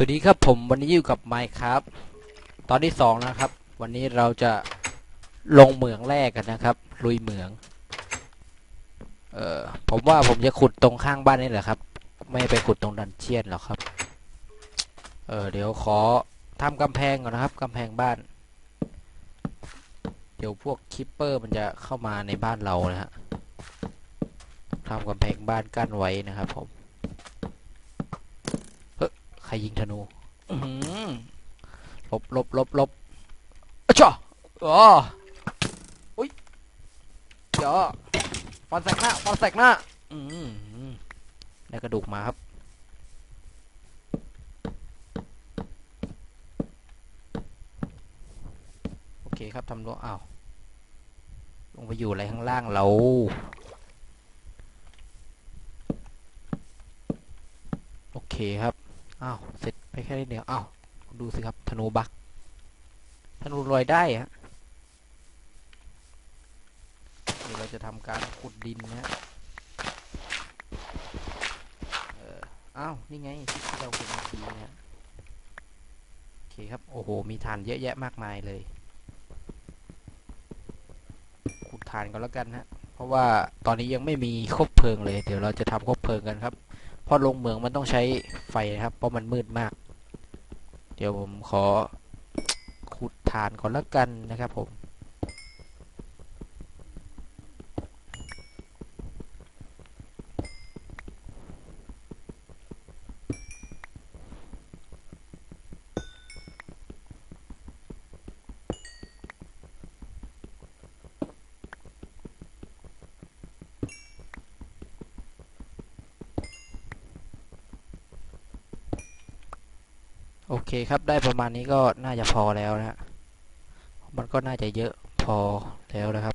สวัสดีครับผมวันนี้อยู่กับไมค์ครับตอนที่สองนะครับ วันนี้เราจะลงเหมืองแรกกันนะครับ ลุยเหมือง เอ่อผมว่าผมจะขุดตรงข้างบ้านนี่แหละครับ ไม่ไปขุดตรงดันเจียนหรอกครับ เออเดี๋ยวขอทำกำแพงก่อนนะครับกำแพงบ้าน เดี๋ยวพวกคิปเปอร์มันจะเข้ามาในบ้านเรานะฮะทำกำแพงบ้านกั้นไว้นะครับ ผม ใครยิงธนูอื้อหือหลบหลบหลบหลบอะจ้าอ๋ออุ้ยเดี๋ยวฟันแสกหน้าฟันแสกหน้าอืมได้กระดูกมาครับโอเคครับทำรั้วอ้าวลงไปอยู่อะไรข้างล่างเราโอเคครับ อ้าวเสร็จไปแค่นิดเดียวอ้าวดูสิครับธนูบักธนูลอยได้ฮะเดี๋ยวเราจะทำการขุดดินนะฮะเอออ้าวนี่ไงที่เราขุดเมื่อกี้นะฮะโอเคครับโอ้โหมีฐานเยอะแยะมากมายเลย ขุดฐานกันแล้วกันฮะเพราะว่าตอนนี้ยังไม่มีคบเพลิงเลย เดี๋ยวเราจะทำคบเพลิงกันครับ พอลงเหมืองมันต้องใช้ไฟนะครับ เพราะมันมืดมาก เดี๋ยวผมขอขุดฐานก่อนแล้วกันนะครับผม โอเคครับได้ประมาณนี้ก็น่าจะพอแล้วนะฮะมันก็น่าจะเยอะพอแล้วนะครับ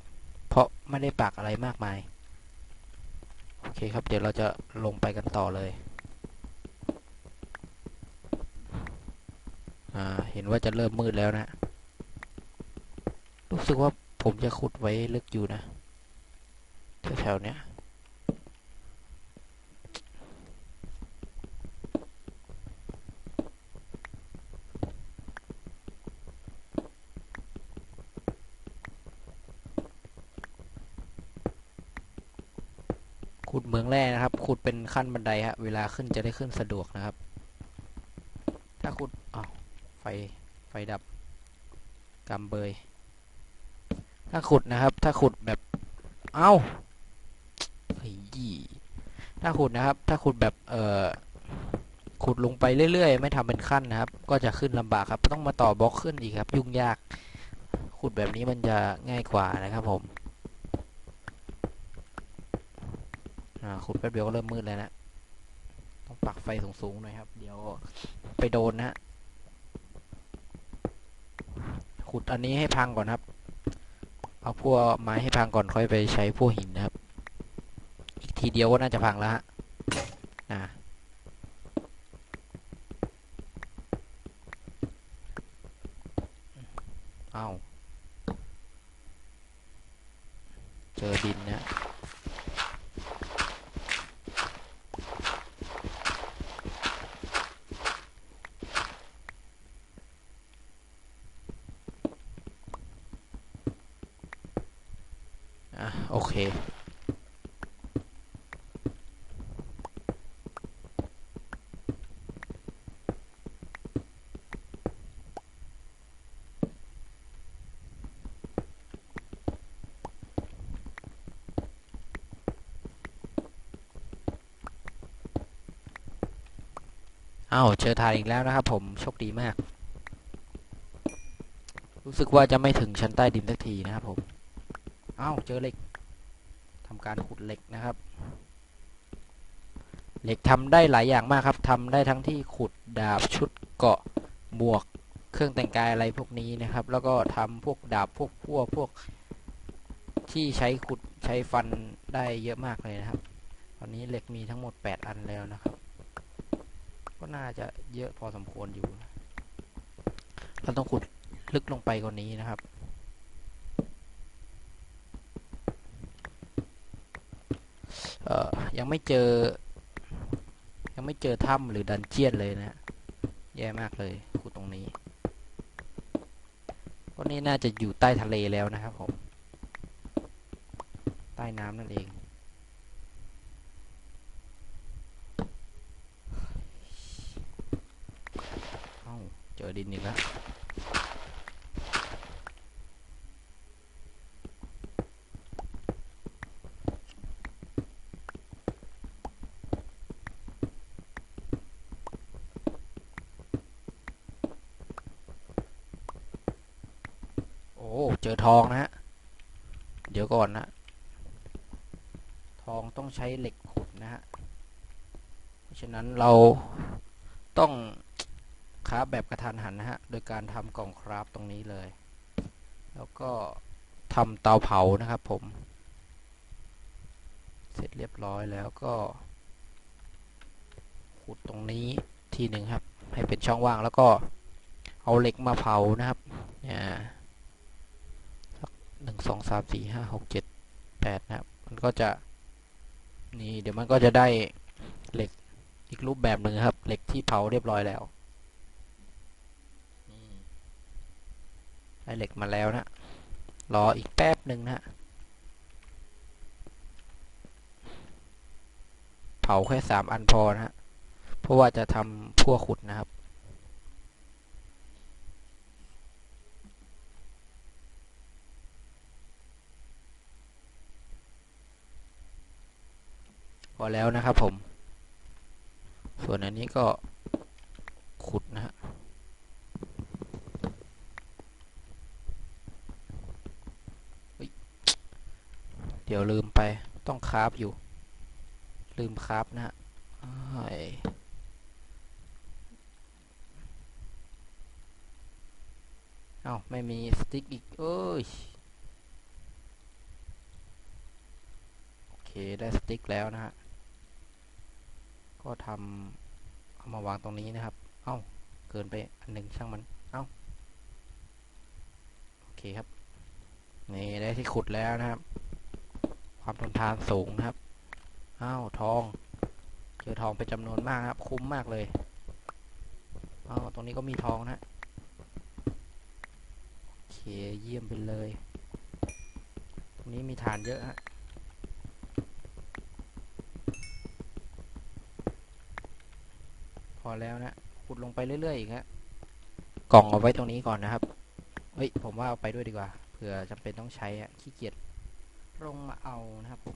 เพราะไม่ได้ปักอะไรมากมาย โอเคครับเดี๋ยวเราจะลงไปกันต่อเลยเห็นว่าจะเริ่มมืดแล้วนะ รู้สึกว่าผมจะขุดไว้ลึกอยู่นะแถวๆเนี้ย ขุดเหมืองแร่นะครับ ขุดเป็นขั้นบันไดฮะ เวลาขึ้นจะได้ขึ้นสะดวกนะครับ ถ้าขุดอ้าวไฟ ไฟดับกำเบย ถ้าขุดนะครับ ถ้าขุดแบบ เอ้าเฮ้ยถ้าขุดนะครับ ถ้าขุดแบบ เอ่อ ขุดลงไปเรื่อยๆ ไม่ทำเป็นขั้นนะครับ ก็จะขึ้นลำบากครับ ต้องมาต่อบล็อกขึ้นอีกครับ ยุ่งยาก ขุดแบบนี้มันจะง่ายกว่านะครับผม อ่า ขุดแป๊บเดียวก็เริ่มมืดแล้วนะ ต้องปักไฟสูงๆหน่อยครับ เดี๋ยวไปโดนนะ ขุดอันนี้ให้พังก่อนครับ เอาพวกไม้ให้พังก่อนค่อยไปใช้พวกหินนะครับ อีกทีเดียวก็น่าจะพังแล้วฮะอ่าเอาเจอดินนะโอเค อ้าวเจอทานอีกแล้วนะครับผมโชคดีมาก รู้สึกว่าจะไม่ถึงชั้นใต้ดินสักทีนะครับผมอ้าวเจอเหล็กทำการขุดเหล็กนะครับ เหล็กทำได้หลายอย่างมากครับทำได้ทั้งที่ขุดดาบชุดเกาะหมวกเครื่องแต่งกายอะไรพวกนี้นะครับ แล้วก็ทำพวกดาบพวกพวกพวก ที่ใช้ขุดใช้ฟันได้เยอะมากเลยนะครับ ตอนนี้เหล็กมีทั้งหมด 8 อันแล้วนะครับ ก็น่าจะเยอะพอสมควรอยู่ เราต้องขุดลึกลงไปกว่านี้นะครับ เอ่อ ยังไม่เจอ ยังไม่เจอถ้ำหรือดันเจียนเลยนะฮะแย่มากเลยขุดตรงนี้เพราะนี่น่าจะอยู่ใต้ทะเลแล้วนะครับผม ใต้น้ำนั่นเอง เอ้า เจอดินอีกแล้ว โอ้ เจอทองนะฮะ เดี๋ยวก่อนนะ ทองต้องใช้เหล็กขุดนะฮะ เพราะฉะนั้นเราต้องคราฟแบบกระทันหันนะฮะ โดยการทำกล่องคราฟตรงนี้เลย แล้วก็ทำเตาเผานะครับผม เสร็จเรียบร้อยแล้วก็ขุดตรงนี้ทีหนึ่งครับ ให้เป็นช่องว่างแล้วก็เอาเหล็กมาเผานะครับเนี่ยสักหนึ่งส องสามสี่ห้าหกเจ็ดแปดนะครับ มันก็จะนี่เดี๋ยวมันก็จะได้เหล็กอีกรูปแบบหนึ่งครับ เหล็กที่เผาเรียบร้อยแล้วได้เหล็กมาแล้วนะรออีกแป๊บหนึ่งนะเผาแค่สามอันพอนะฮะเพราะว่าจะทำพั่วขุดนะครับ อแล้วนะครับผม ส่วนอันนี้ก็ขุดนะฮะเดี๋ยวลืมไปต้องคราฟอยู่ ลืมคราฟนะฮะอ้ายเอ้าไม่มีสติ๊กอีกเอ้ยโอเค ได้สติ๊กแล้วนะฮะ ก็ทำเอามาวางตรงนี้นะครับ เอ้า เกินไปอันหนึ่งช่างมัน เอ้า โอเคครับ นี่ได้ที่ขุดแล้วนะครับ ความทนทานสูงนะครับ เอ้าทอง เจอทองเป็นจำนวนมากครับ คุ้มมากเลย เอ้าตรงนี้ก็มีทองนะ โอเคเยี่ยมไปเลย ตรงนี้มีฐานเยอะฮะ พอ แล้วนะขุดลงไปเรื่อยๆอีกฮะกล่องเอาไว้ตรงนี้ก่อนนะครับเฮ้ยผมว่าเอาไปด้วยดีกว่าเผื่อจำเป็นต้องใช้อะขี้เกียจลงมาเอานะครับผม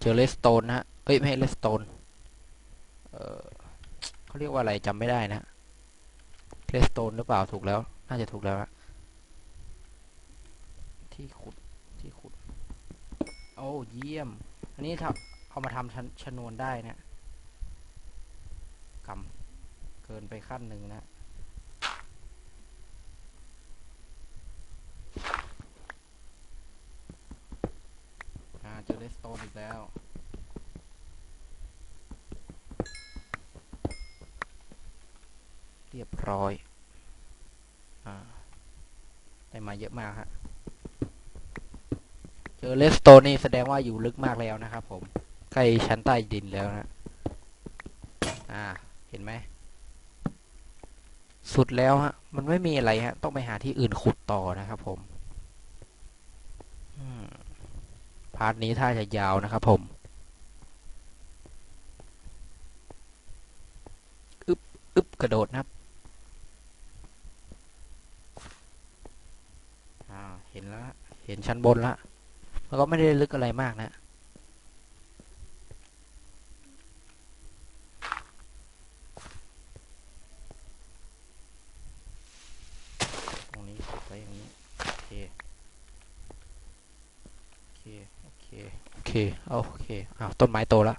เจอเลสโตนนะฮะเอ้ย ไม่ใช่เลสโตนเออเขาเรียกว่าอะไรจำไม่ได้นะเลสโตนหรือเปล่าถูกแล้ว น่าจะถูกแล้วนะที่ขุดที่ขุด โอ้เยี่ยม อันนี้ถ้าเอามาทำชนชนวนได้นะกำเกินไปขั้นหนึ่งนะ อ่า เจอเลสโตนอีกแล้ว เรียบร้อย อ่า ได้ มาเยอะมากฮะเจอเลสโตนนี่แสดงว่าอยู่ลึกมากแล้วนะครับผม ใกล้ชั้นใต้ดินแล้วนะอ่าเห็นไหมสุดแล้วฮะ มันไม่มีอะไรฮะ ต้องไปหาที่อื่นขุดต่อนะครับผมอืมพาร์ทนี้ถ้าจะยาวนะครับผมอึบอึบกระโดดนะครับ อ่า เห็นแล้วฮะ เห็นชั้นบนแล้วมันก็ไม่ได้ลึกอะไรมากนะตรงนี้ขุดไว้อย่างนี้โอเคโอเคโอเคโอเคโอเคอ้าวต้นไม้โตแล้ว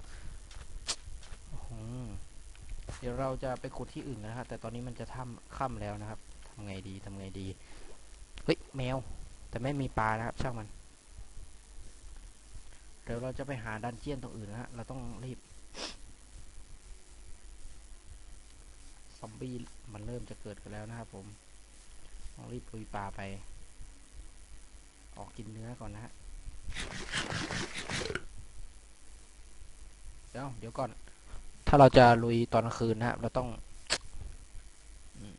เดี๋ยวเราจะไปขุดที่อื่นนะครับแต่ตอนนี้มันจะท่ำค่ำแล้วนะครับทำไงดีทำไงดีเฮ้ยแมว แต่ไม่มีปลานะครับช่างมัน เดี๋ยวเราจะไปหาดันเจียนตรงอื่นนะฮะ เราต้องรีบ ซอมบี้มันเริ่มจะเกิดกันแล้วนะครับผม ต้องรีบลุยป่าไป ออกกินเนื้อก่อนนะฮะ เดี๋ยวเดี๋ยวก่อน ถ้าเราจะลุยตอนกลางคืนนะฮะเราต้อง อืม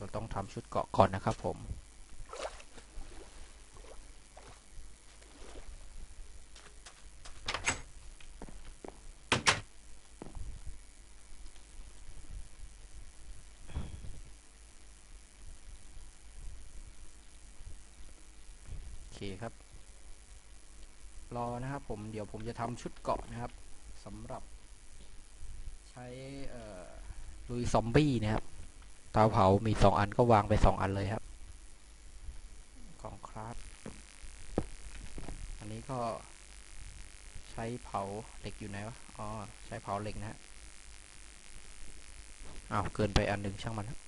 เราต้องทำชุดเกาะก่อนนะครับผมโอเคครับ รอนะครับผมเดี๋ยวผมจะทำชุดเกาะนะครับสำหรับใช้ลุยซอมบี้นะครับ เตาเผามีสองอันก็วางไปสองอันเลยครับ กล่องคราฟอันนี้ก็ใช้เผาเหล็กอยู่ไหนวะ อ๋อ ใช้เผาเหล็กนะฮะอ้าวเกินไปอันหนึ่งช่างมันครับ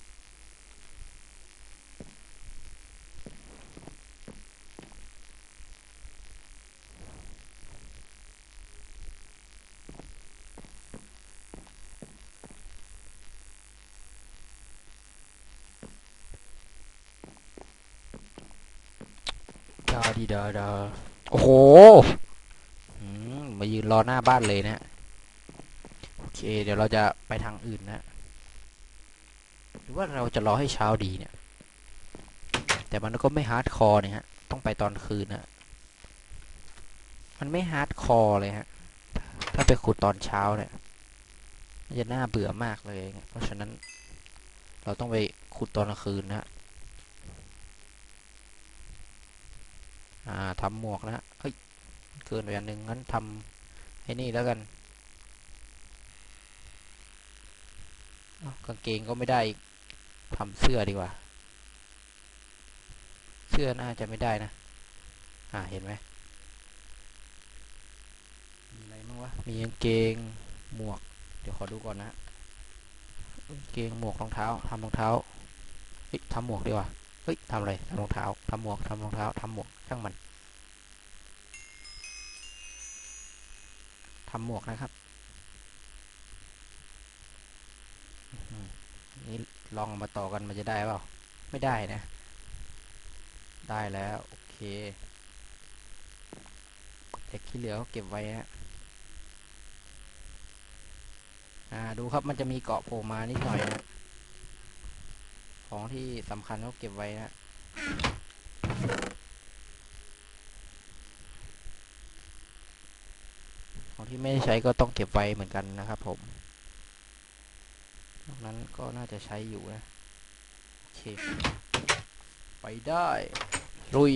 ดาดีดาดาโอ้โหอืมมายืนรอหน้าบ้านเลยนะฮะโอเค เดี๋ยวเราจะไปทางอื่นนะหรือว่าเราจะรอให้เช้าดีเนี่ย แต่มันก็ไม่ฮาร์ดคอร์เนี่ยฮะ ต้องไปตอนคืนนะมันไม่ฮาร์ดคอร์เลยฮะ ถ้าไปขุดตอนเช้าเนี่ยมันจะน่าเบื่อมากเลย เพราะฉะนั้น เราต้องไปขุดตอนกลางคืนนะฮะ อ่าทำหมวกนะฮะเฮ้ยเกินไปอันหนึ่งงั้นทำไอ้นี่แล้วกันกางเกงก็ไม่ได้อีกทำเสื้อดีกว่า เสื้อน่าจะไม่ได้นะ อ่าเห็นไหมมีอะไรบ้างวะมีกางเกงหมวก เดี๋ยวขอดูก่อนนะฮะกางเกงหมวกรองเท้าทำรองเท้าเฮ้ยทำหมวกดีกว่าเฮ้ยทำอะไรทำรองเท้าทำหมวกทำรองเท้าทำหมวกช่างมัน ทำหมวกนะครับ นี่ลองมาต่อกันมันจะได้เปล่า ไม่ได้นะ ได้แล้ว โอเคเด็กที่เหลือเก็บไว้ฮะอ่าดูครับมันจะมีเกาะโผล่มานิดหน่อยนะ ของที่สำคัญก็เก็บไว้นะ ของ ที่ไม่ได้ใช้ก็ต้องเก็บไว้เหมือนกันนะครับผมนอกนั้นก็น่าจะใช้อยู่นะ โอเค ไปได้ ลุย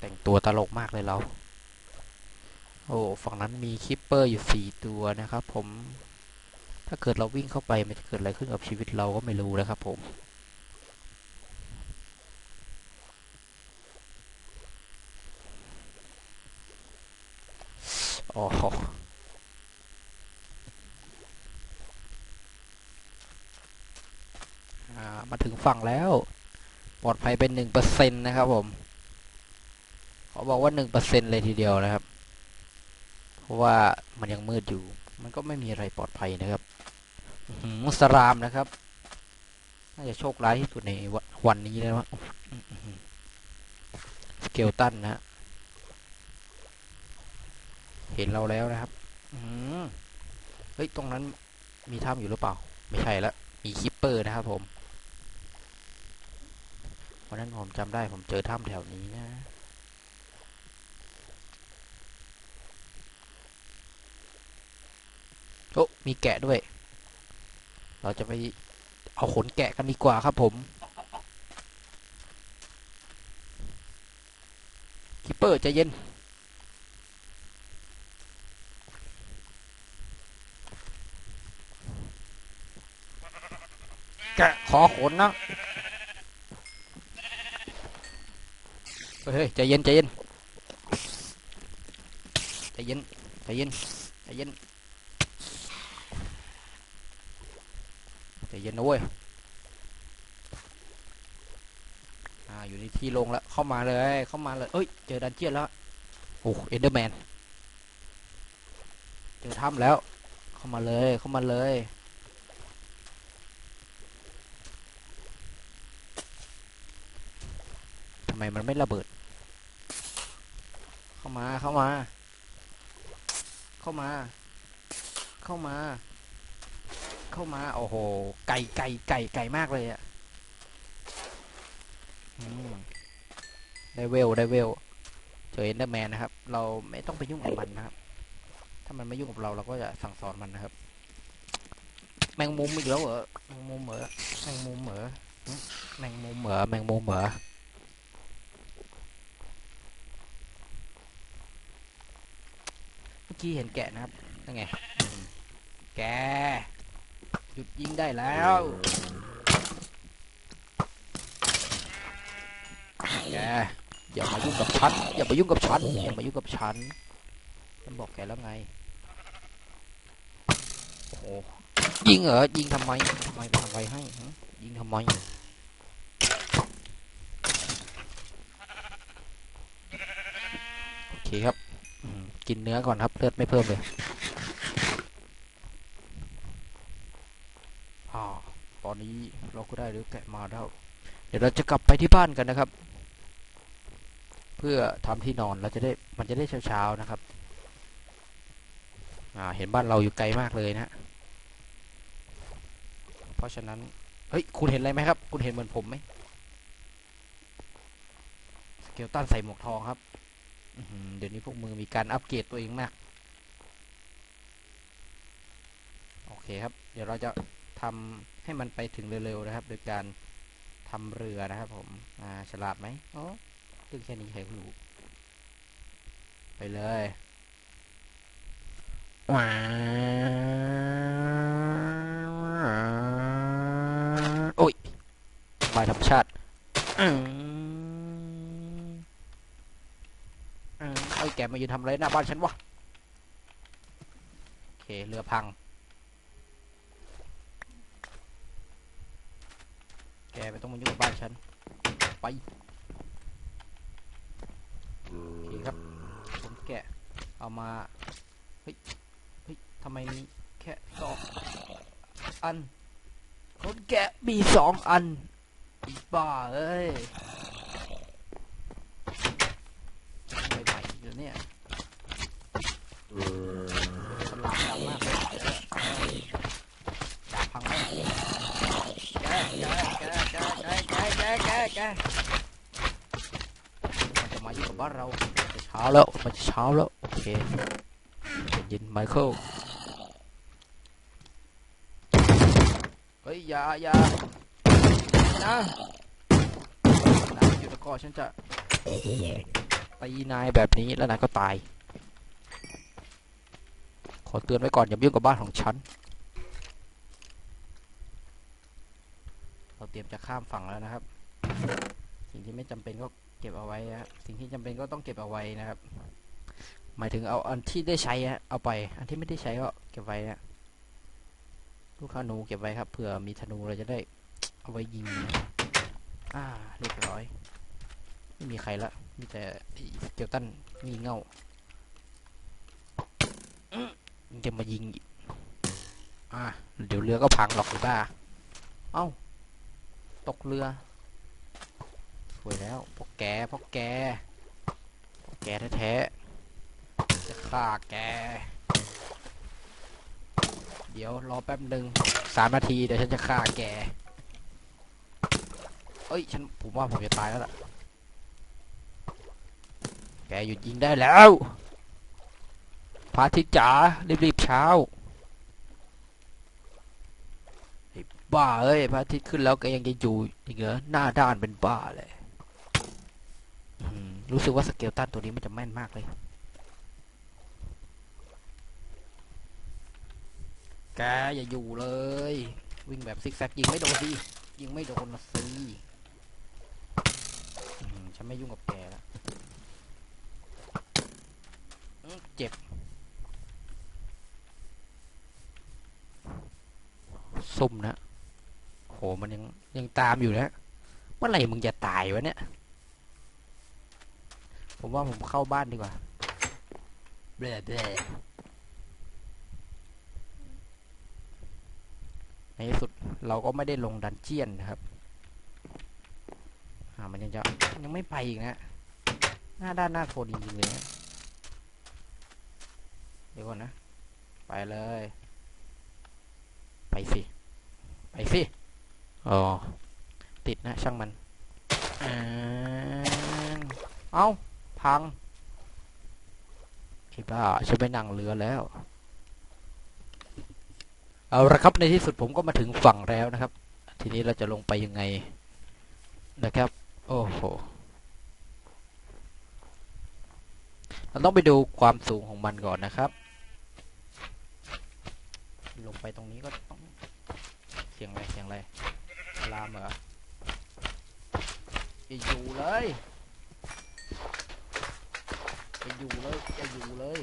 แต่งตัวตลกมากเลยเรา โอ้ฝั่งนั้นมีคิปเปอร์อยู่สี่ตัวนะครับผม ถ้าเกิดเราวิ่งเข้าไปมันจะเกิดอะไรขึ้นกับชีวิตเราก็ไม่รู้นะครับผม อ๋อมาถึงฝั่งแล้ว ปลอดภัยเป็นหนึ่งเปอร์เซ็นนะครับผมเขาบอกว่าหนึ่งเปอร์เซ็นเลยทีเดียวนะครับ เพราะว่ามันยังมืดอยู่ มันก็ไม่มีอะไรปลอดภัยนะครับหือสรามนะครับ น่าจะโชคร้ายที่สุดในวันนี้แล้วสเกลตันนะฮะ ห็นเราแล้วนะครับอืมเฮ้ย ตรงนั้นมีถ้ำอยู่หรือเปล่า ไม่ใช่ละ มีคิปเปอร์นะครับผมวันนั้นผมจำได้ผมเจอถ้ำแถวนี้นะโอ้มีแกะด้วย เราจะไปเอาขนแกะกันดีกว่าครับผมคิปเปอร์ใจเย็น แกะขอขนนะเฮ้ยใจเย็นใจเย็นใจเย็นใจเย็นใจเย็นใจเย็นนะเว้ยอ่าอยู่ในที่โลงแล้วเข้ามาเลยเข้ามาเลยเอ้ยเจอดันเจียนแล้วโอ้เอนเดอร์แมนเจอถ้ำแล้ว เข้ามาเลยเข้ามาเลย ทำ ไมมันไม่ระเบิด เข้ามาเข้ามา เข้ามา เข้ามา เข้ามา โอ้โห ไก่ไก่ไก่ไก่มากเลยอะอืมได้เวลได้เวลเจอเอนเดอร์แมนนะครับ เราไม่ต้องไปยุ่งกับมันนะครับ ถ้ามันไม่ยุ่งกับเราเราก็จะสั่งสอนมันนะครับ แมงมุมอีกแล้วเหรอแมงมุมเหรอแมงมุมเหรอแมงมุมเหรอแมงมุมเหรอ เมื่อกี้เห็นแกะนะครับนั่นไง แก หยุดยิงได้แล้ว แก อย่ามายุ่งกับฉัน อย่ามายุ่งกับฉัน อย่ามายุ่งกับฉันฉันบอกแกแล้วไง โอ้โหยิงเหรอ ยิงทำไมทำไมทำไมให้ ยิงทำไมโอเคครับ กินเนื้อก่อนครับเลือดไม่เพิ่มเลยอ่าตอนนี้เราก็ได้เรือแกะมาแล้ว เดี๋ยวเราจะกลับไปที่บ้านกันนะครับ เพื่อทำที่นอนเราจะได้มันจะได้เช้าๆนะครับอ่าเห็นบ้านเราอยู่ไกลมากเลยนะ เพราะฉะนั้นเฮ้ยคุณเห็นอะไรไหมครับ คุณเห็นเหมือนผมไหมสเกลตันใส่หมวกทองครับอื้อหือ เดี๋ยวนี้พวกมือมีการอัปเกรดตัวเองมาก โอเคครับ เดี๋ยวเราจะทำให้มันไปถึงเร็วๆนะครับ โดยการทำเรือนะครับ ผมอ่าฉลาดไหมโอ้ตึงแค่นี้ใครก็รู้ไปเลยว้าวโอ้ยบายธรรมชาติอืม อืมเอ้ยแกมายืนทำอะไรหน้าบ้านฉันวะโอเคเรือพัง แกไม่ต้องมายุ่งกับบ้านฉัน ไปโอเคครับ ผมแกะเอามา เฮ้ย เฮ้ยทำไมมีแค่สองอันคนแกะมีสองอันบ้าเอ้ยไม่ไหว เดี๋ยวเนี้ฉลาดจังมากเลยดาบพังไหมแกะแกะแกะแกะแกะแกะแกะแกะมันจะมาอยู่กับบ้านเราเช้าแล้วมันจะเช้าแล้วโอเคเย็นๆไมเคิลเฮ้ยอย่าอย่านะนายอยู่ตะกอฉันจะ ตีนายแบบนี้แล้วนายก็ตาย ขอเตือนไว้ก่อนอย่ายุ่งกับบ้านของฉัน เราเตรียมจะข้ามฝั่งแล้วนะครับ สิ่งที่ไม่จำเป็นก็เก็บเอาไว้นะสิ่งที่จำเป็นก็ต้องเก็บเอาไว้นะครับ หมายถึงเอาอันที่ได้ใช้ฮะเอาไป อันที่ไม่ได้ใช้ก็เก็บไว้ฮะลูกธนูเก็บไว้ครับเผื่อมีธนูเราจะได้เอาไว้ยิงนะอ่าเรียบร้อย ไม่มีใครละ มีแต่ไอ้สเกลตันงี่เง่าจะมายิงอีกอ่าเดี๋ยวเรือก็พังหรอกหรือบ้า เอ้า ตกเรือ สวยแล้วพวกแกพวกแกพวกแกแท้ๆ จะฆ่าแก เดี๋ยวรอแป๊บหนึ่งสามนาทีเดี๋ยวฉันจะฆ่าแก เอ้ย ฉันผมว่าผมจะตายแล้วล่ะ แกหยุดยิงได้แล้วพระอาทิตย์จ๋ารีบๆเช้าไอ้บ้าเอ้ยพระอาทิตย์ขึ้นแล้วแกยังจะอยู่อีกเหรอหน้าด้านเป็นบ้าเลยรู้สึกว่าสเกลตันตัวนี้มันจะแม่นมากเลย แกอย่าอยู่เลย วิ่งแบบซิกแซกยิงไม่โดนสิยิงไม่โดนนะสิฉันไม่ยุ่งกับแกแล้วอื้อ เจ็บ ซุ่มนะโหมันยังยังตามอยู่นะเมื่อไหร่มึงจะตายวะเนี่ย ผมว่าผมเข้าบ้านดีกว่าเบลเบลในที่สุดเราก็ไม่ได้ลงดันเจียนนะครับอ่ามันยังจะยังไม่ไปอีกนะ หน้าด้านหน้าโทนจริงๆเลยนะ ดี๋ยวก่อนนะ ไปเลย ไปสิ ไปสิอ๋อติดนะ ช่างมันเอ้าพังไอ้บ้าฉันไปนั่งเรือแล้ว เอาละครับในที่สุดผมก็มาถึงฝั่งแล้วนะครับ ทีนี้เราจะลงไปยังไงนะครับ โอ้โหเราต้องไปดูความสูงของมันก่อนนะครับ ไปตรงนี้ก็ต้องเสียงอะไรเสียงอะไรลามเหรออย่าอยู่เลยอย่าอยู่เลยอย่าอยู่เลย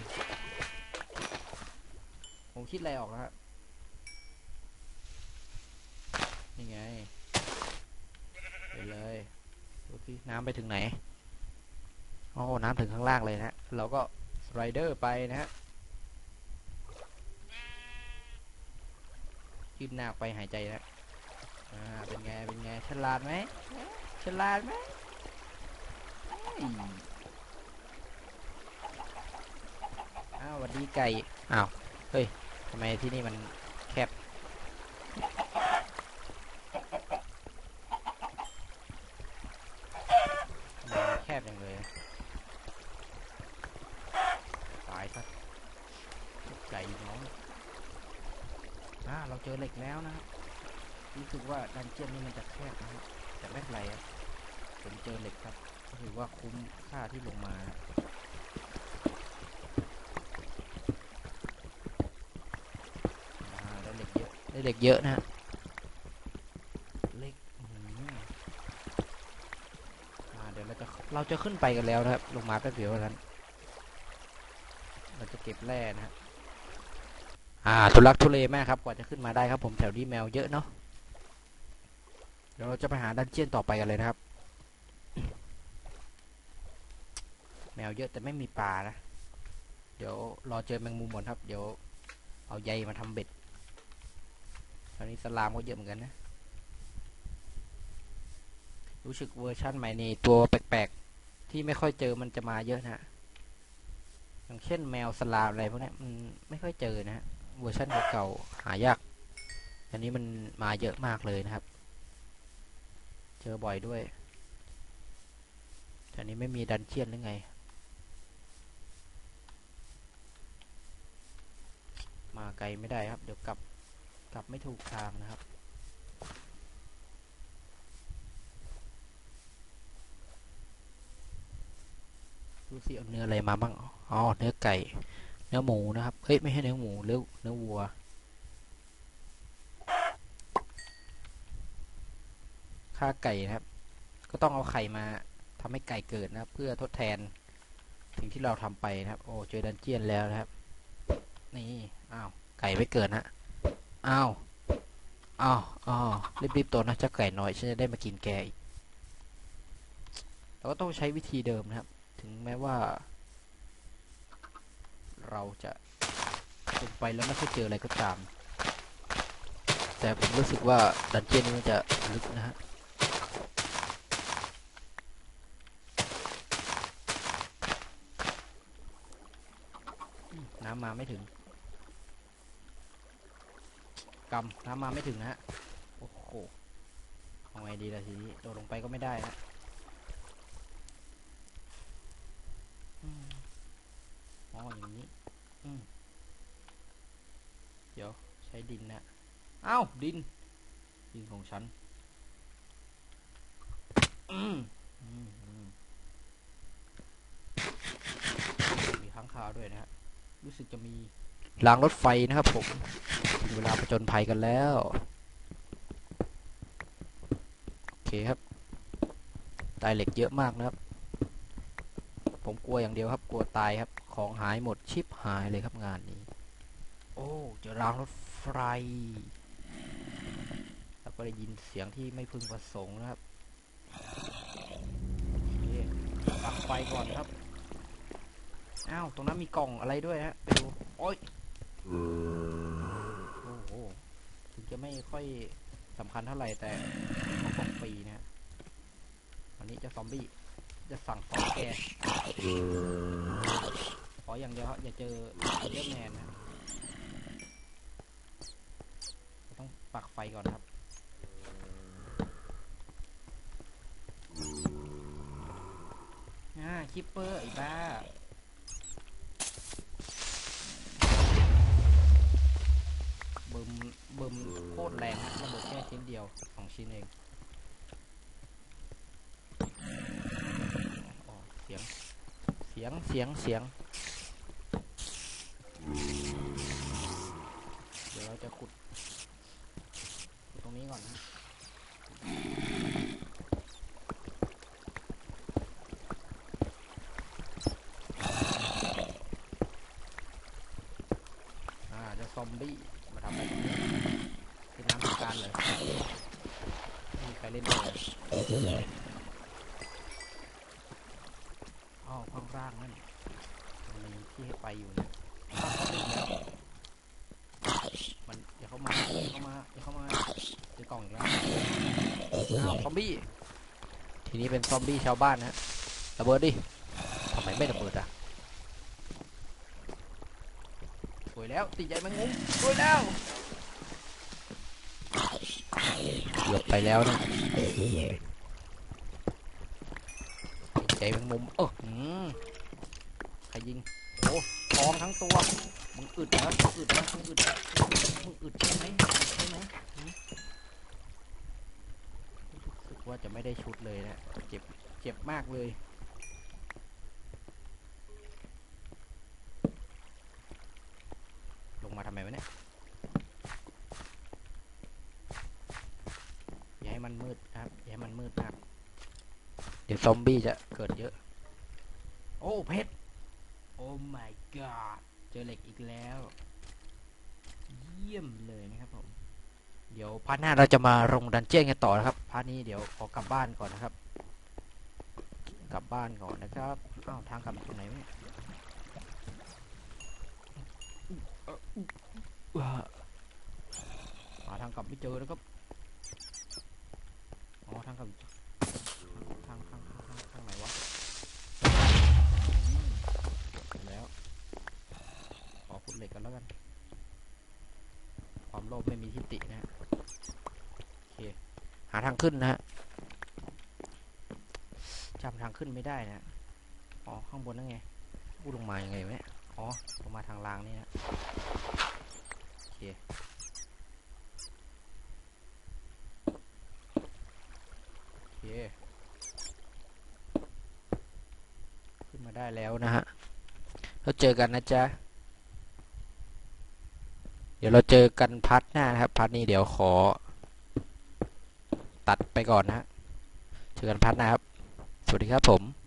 ผมคิดอะไรออกแล้วนี่ไงไปเลยดูที่น้ำไปถึงไหนโอ้น้ำถึงข้างล่างเลยนะ เราก็สไลเดอร์ไปนะฮะ ยืนหน้าไปหายใจนะอ่าเป็นไงเป็นไงฉลาดไหมฉลาดไหมเฮ้ยอ้าวสวัสดีไก่อ้าวเฮ้ยทำไมที่นี่มันแคบ ทำไมมันแคบจังเลย ตายซะไก่น้องอ่า เราเจอเหล็กแล้วนะครับ รู้สึกว่าดันเจียนนี่มันจะแคบนะครับแต่ไม่เป็นไรครับผมเจอเหล็กครับก็ถือว่าคุ้มค่าที่ลงมานะอ่าได้เหล็ก เหล็กเยอะนะฮะเหล็กเดี๋ยวเราจะเราจะขึ้นไปกันแล้วนะครับ ลงมาแป๊บเดียวเท่านั้นเราจะเก็บแร่นะฮะอ่าทุลักทุเลมากครับกว่าจะขึ้นมาได้ครับ ผมแถวนี้แมวเยอะเนาะเดี๋ยวเราจะไปหาดันเจียนต่อไปกันเลยนะครับ แมวเยอะแต่ไม่มีปลานะ เดี๋ยวรอเจอแมงมุมก่อนครับ เดี๋ยวเอาใยมาทำเบ็ด ตอนนี้สลามก็เยอะเหมือนกันนะ รู้สึกเวอร์ชั่นใหม่นี่ตัวแปลกๆ ที่ไม่ค่อยเจอมันจะมาเยอะนะฮะอย่างเช่นแมวสลามอะไรพวกนี้มันไม่ค่อยเจอนะฮะเวอร์ชันเก่าๆหายากอันนี้มันมาเยอะมากเลยนะครับ เจอบ่อยด้วยแต่นี้ไม่มีดันเจียนหรือไง มาไกลไม่ได้ครับ เดี๋ยวกลับ ลับไม่ถูกทางนะครับ ดูสิเอาเนื้ออะไรมาบ้าง อ๋อ เนื้อไก่ เนื้อหมูนะครับ เฮ้ย ไม่ใช่เนื้อหมูเนื้อเนื้อวัว ค่าไก่นะครับ ก็ต้องเอาไข่มาทำให้ไก่เกิดนะครับเพื่อทดแทนสิ่งที่เราทำไปนะครับ โอ้ เจอดันเจียนแล้วนะครับ นี่ อ้าว ไก่ไม่เกิดนะ อ้าวอ้าวอ้าวรีบๆตัวนะเจ้าไก่น้อยฉันจะได้มากินแกอีกเราก็ต้องใช้วิธีเดิมนะครับ ถึงแม้ว่า เราจะลงไปแล้วไม่ค่อยเจออะไรก็ตาม แต่ผมรู้สึกว่าดันเจียนนี้มันจะลึกนะฮะน้ำมาไม่ถึง กำน้ำมาไม่ถึงนะฮะ โอ้โหเอาไงดีล่ะทีนี้โดดลงไปก็ไม่ได้นะอ๋ออย่างนี้ อืมเดี๋ยวใช้ดินนะเอ้าดิน ดินของฉัน อืมอืมอืมมีข้างคาวด้วยนะฮะ รู้สึกจะมีรางรถไฟนะครับผม เวลาผจญภัยกันแล้ว โอเคครับได้เหล็กเยอะมากนะครับ ผมกลัวอย่างเดียวครับ กลัวตายครับ ของหายหมดชิปหายเลยครับงานนี้ โอ้เจอรางรถไฟ แล้วก็ได้ยินเสียงที่ไม่พึงประสงค์นะครับปักไฟก่อนครับ อ้าว ตรงนั้นมีกล่องอะไรด้วยฮะ ไปดู โอ้ย จะไม่ค่อยสำคัญเท่าไหร่แต่ของกล่องฟรีนะฮะวันนี้จะซอมบี้จะสั่งสอนแกขออย่างเดียวฮะอย่าเจอเดอร์แมนนะต้องปักไฟก่อนครับอ่าคิปเปอร์อ้บ้า บ่มเบิ่มโคตรแรงฮะระเบิดแค่ชิ้นเดียวสองชิ้นเองเสียง เสียง เสียง เสียง เดี๋ยวเราจะขุด ตรงนี้ก่อนนะ อ่าเจะซอมบี้มาทำอะไรตรงนี้คือน้ำสงกรารเลยไม่มีใครเล่น เลยอ้าวข้างล่างนั่นมันมีที่ให้ไปอยู่นะอ้าวเขาดึงแล้วมันเดี๋ยวเขามาเดี๋ยวเขามาเดี๋ยวเขามาเจอกล่องอีกแล้วอ้าวซอมบี้ทีนี้เป็นซอมบี้ชาวบ้านนะระเบิดดิทำไมไม่ระเบิดอะสวยแล้วติดใจแมงมุมสวยแล้วเกือบไปแล้วนะ ติดใจแมงมุมเออใครยิงโอ้ทองทั้งตัวมึงอึดนะมึงอึดนะมึงอึดนะมึงอึดใช่ไหมใช่ไหมหืมรู้สึกว่าจะไม่ได้ชุดเลยนะเจ็บเจ็บมากเลย ลงมาทำไมวะเนี่ย อย่าให้มันมืดนะครับ อย่าให้มันมืดมาก เดี๋ยว ซอมบี้จะเกิดเยอะ โอ้เพชร โอ้ my god เจอเหล็กอีกแล้ว เยี่ยมเลยนะครับผม เดี๋ยวพาร์ทหน้าเราจะมาลงดันเจี้ยนกันต่อนะครับ พาร์ทนี้เดี๋ยวขอกลับบ้านก่อนนะครับ กลับบ้านก่อนนะครับ อ้าวทางกลับตรงไหนวะเนี่ยว้าหาทางกลับไม่เจอแล้วครับ อ๋อ ทางกลับ ทางทางทางทางทางไหนวะแล้ว ขอขุดเหล็กกันแล้วกัน ความโลภไม่มีทิฏฐินะฮะโอเค หาทางขึ้นนะฮะจำทางขึ้นไม่ได้นะ อ๋อ ข้างบนนั่นไงพูดลงมายังไงวะเนี่ยอ๋อ ลงมาทางรางนี่นะโอเค โอเค ขึ้นมาได้ แล้วนะฮะเราเจอกันนะจ๊ะเดี๋ยวเราเจอกันพาร์ทหน้านะครับพาร์ทนี้เดี๋ยวขอ ตัดไปก่อนนะฮะเจอกันพาร์ทหน้าครับ สวัสดีครับผม